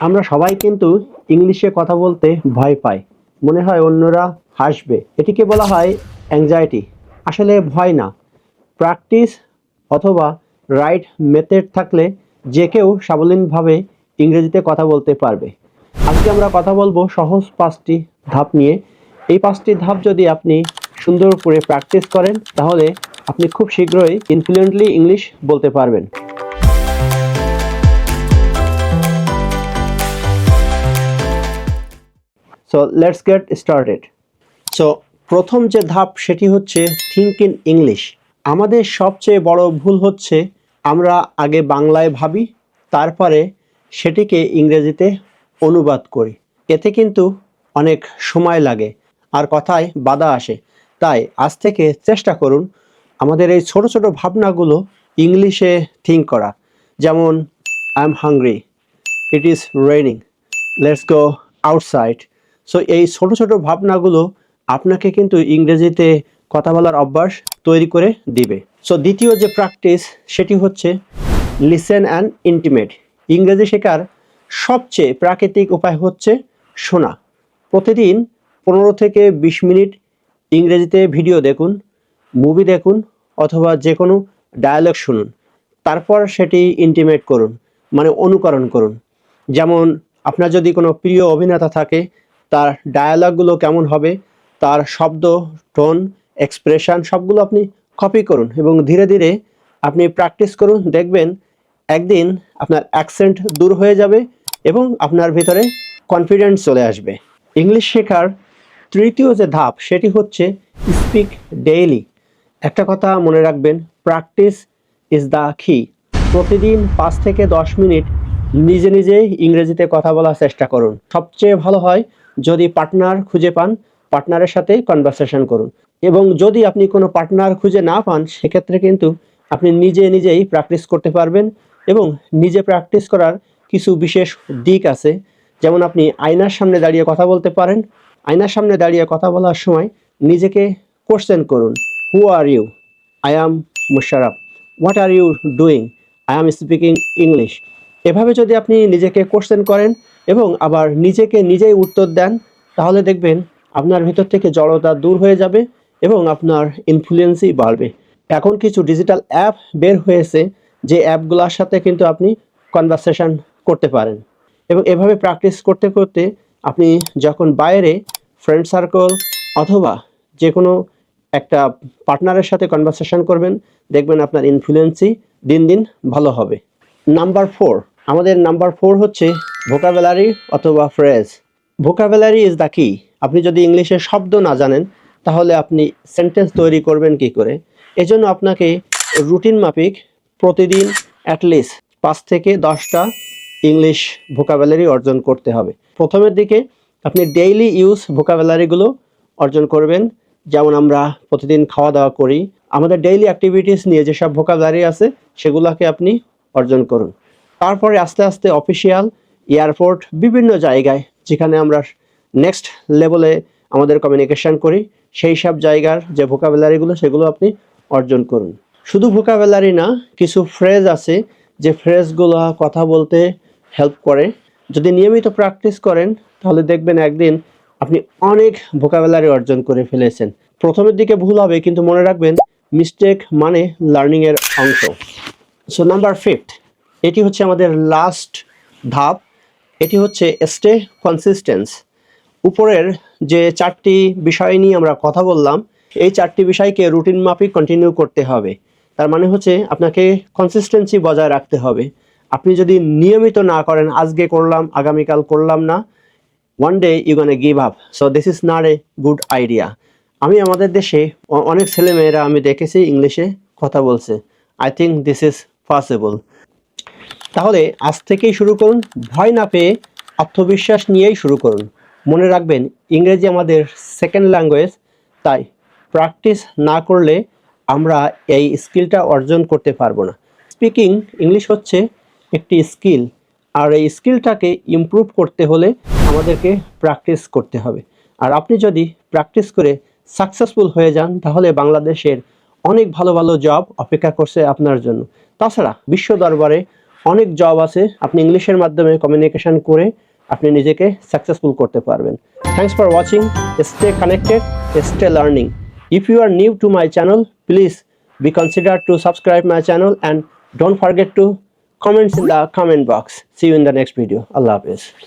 আমরা সবাই কিন্তু ইংলিশে কথা বলতে ভয় পাই। মনে হয় অন্যরা হাসবে। এটিকে বলা হয় অ্যাংজাইটি আসলে ভয় না। প্র্যাকটিস অথবা রাইট মেথড থাকলে যে কেউ সাবলীনভাবে ইংরেজিতে কথা বলতে পারবে। আজকে আমরা কথা বলব সহজ পাঁচটি ধাপ নিয়ে। এই পাঁচটি ধাপ যদি আপনি সুন্দর করে প্র্যাকটিস করেন, তাহলে আপনি খুব শীঘ্রই ইনফ্লুয়েন্টলি ইংলিশ বলতে পারবেন। So let's get started so প্রথম যে ধাপ সেটি হচ্ছে থিঙ্ক ইন ইংলিশ আমাদের সবচেয়ে বড় ভুল হচ্ছে আমরা আগে বাংলায় ভাবি, তারপরে সেটিকে ইংরেজিতে অনুবাদ করি। এতে কিন্তু অনেক সময় লাগে আর কথায় বাধা আসে। তাই আজ থেকে চেষ্টা করুন আমাদের এই ছোট ছোট ভাবনাগুলো ইংলিশে থিঙ্ক করা। যেমন I am hungry it is raining let's go outside so এই ছোট ছোট ভাবনাগুলো আপনাকে কিন্তু ইংরেজিতে কথা বলার অভ্যাস তৈরি করে দিবে। সো দ্বিতীয় যে প্র্যাকটিস সেটি হচ্ছে লিসেন অ্যান্ড ইন্টিমেট ইংরেজি শেখার সবচেয়ে প্রাকৃতিক উপায় হচ্ছে শোনা। প্রতিদিন পনেরো থেকে বিশ মিনিট ইংরেজিতে ভিডিও দেখুন মুভি দেখুন, অথবা যে কোনো ডায়ালগ শুনুন। তারপর সেটি ইন্টিমেট করুন মানে অনুকরণ করুন। যেমন, আপনার যদি কোনো প্রিয় অভিনেতা থাকে তার ডায়ালগগুলো কেমন হবে, তার শব্দ টোন এক্সপ্রেশন সবগুলো আপনি কপি করুন এবং ধীরে ধীরে আপনি প্র্যাকটিস করুন। দেখবেন একদিন আপনার অ্যাকসেন্ট দূর হয়ে যাবে এবং আপনার ভিতরে কনফিডেন্স চলে আসবে। ইংলিশ শেখার তৃতীয় যে ধাপ সেটি হচ্ছে স্পিক ডেইলি একটা কথা মনে রাখবেন প্র্যাকটিস ইজ দ্য কি প্রতিদিন পাঁচ থেকে দশ মিনিট নিজে নিজেই ইংরেজিতে কথা বলার চেষ্টা করুন। সবচেয়ে ভালো হয় যদি পার্টনার খুঁজে পান পার্টনারের সাথে কনভারসেশন করুন। এবং যদি আপনি কোনো পার্টনার খুঁজে না পান, সেক্ষেত্রে কিন্তু আপনি নিজে নিজেই প্র্যাকটিস করতে পারবেন এবং নিজে প্র্যাকটিস করার কিছু বিশেষ দিক আছে। যেমন আপনি আয়নার সামনে দাঁড়িয়ে কথা বলতে পারেন। আয়নার সামনে দাঁড়িয়ে কথা বলার সময় নিজেকে কোশ্চেন করুন who are you I am Musharraf what are you doing I am speaking English এভাবে যদি আপনি নিজেকে কোশ্চেন করেন এবং আবার নিজেকে নিজেই উত্তর দেন, তাহলে দেখবেন আপনার ভিতর থেকে জড়তা দূর হয়ে যাবে এবং আপনার ইনফ্লুয়েন্সই বাড়বে। এখন কিছু ডিজিটাল অ্যাপ বের হয়েছে, যে অ্যাপগুলোর সাথে কিন্তু আপনি কনভারসেশন করতে পারেন। এবং এভাবে প্র্যাকটিস করতে করতে আপনি যখন বাইরে ফ্রেন্ড সার্কেল অথবা যে কোনো একটা পার্টনারের সাথে কনভারসেশন করবেন, দেখবেন আপনার ইনফ্লুয়েন্সই দিন দিন ভালো হবে। নাম্বার ফোর আমাদের নাম্বার ফোর হচ্ছে ভোকাবুলারি অথবা ফ্রেজ। ভোকাবুলারি ইজ দ্য কি আপনি যদি ইংলিশে শব্দ না জানেন, তাহলে আপনি সেন্টেন্স তৈরি করবেন কি করে? এজন্য আপনাকে রুটিন মাফিক প্রতিদিন অ্যাটলিস্ট পাঁচ থেকে দশটা ইংলিশ ভোকাবুলারি অর্জন করতে হবে। প্রথমের দিকে আপনি ডেইলি ইউজ ভোকাবুলারিগুলো অর্জন করবেন। যেমন আমরা প্রতিদিন খাওয়া দাওয়া করি। আমাদের ডেইলি অ্যাক্টিভিটিস নিয়ে যেসব ভোকাবুলারি আছে, সেগুলোকে আপনি অর্জন করুন। তারপরে আস্তে আস্তে অফিসিয়াল এয়ারপোর্ট বিভিন্ন জায়গায়, যেখানে আমরা নেক্সট লেভেলে আমাদের কমিউনিকেশন করি, সেই সব জায়গার যে ভোকাবুলারিগুলো সেগুলো আপনি অর্জন করুন। শুধু ভোকাবুলারি না, কিছু ফ্রেজ আছে, যে ফ্রেজগুলো কথা বলতে হেল্প করে। যদি নিয়মিত প্র্যাকটিস করেন, তাহলে দেখবেন একদিন আপনি অনেক ভোকাবুলারি অর্জন করে ফেলেছেন। প্রথমের দিকে ভুল হবে, কিন্তু মনে রাখবেন মিস্টেক মানে লার্নিংয়ের অংশ। সো নাম্বার ফিফথ এটি হচ্ছে আমাদের লাস্ট ধাপ। এটি হচ্ছে স্টে কনসিস্টেন্স উপরের যে চারটি বিষয় নিয়ে আমরা কথা বললাম, এই চারটি বিষয়কে রুটিন মাফিক কন্টিনিউ করতে হবে। তার মানে হচ্ছে আপনাকে কনসিস্টেন্সি বজায় রাখতে হবে। আপনি যদি নিয়মিত না করেন, আজকে করলাম, আগামীকাল করলাম না one day you gonna give up so this is not a good idea আমি আমাদের দেশে অনেক ছেলেমেয়েরা আমি দেখেছি ইংলিশে কথা বলছে। I think this is possible তাহলে আজ থেকেই শুরু করুন। ভয় না পেয়ে আত্মবিশ্বাস নিয়েই শুরু করুন। মনে রাখবেন, ইংরেজি আমাদের সেকেন্ড ল্যাঙ্গুয়েজ তাই প্র্যাকটিস না করলে আমরা এই স্কিলটা অর্জন করতে পারব না। স্পিকিং ইংলিশ হচ্ছে একটি স্কিল আর এই স্কিলটাকে ইমপ্রুভ করতে হলে আমাদেরকে প্র্যাকটিস করতে হবে। আর আপনি যদি প্র্যাকটিস করে সাকসেসফুল হয়ে যান, তাহলে বাংলাদেশের অনেক ভালো ভালো জব অপেক্ষা করছে আপনার জন্য। তাছাড়া বিশ্ব দরবারে অনেক জব আছে। আপনি ইংলিশের মাধ্যমে কমিউনিকেশন করে আপনি নিজেকে সাকসেসফুল করতে পারবেন। Thanks for watching stay connected stay learning if you are new to my channel please be consider to subscribe my channel and don't forget to comments in the comment box see you in the next video Allah Hafiz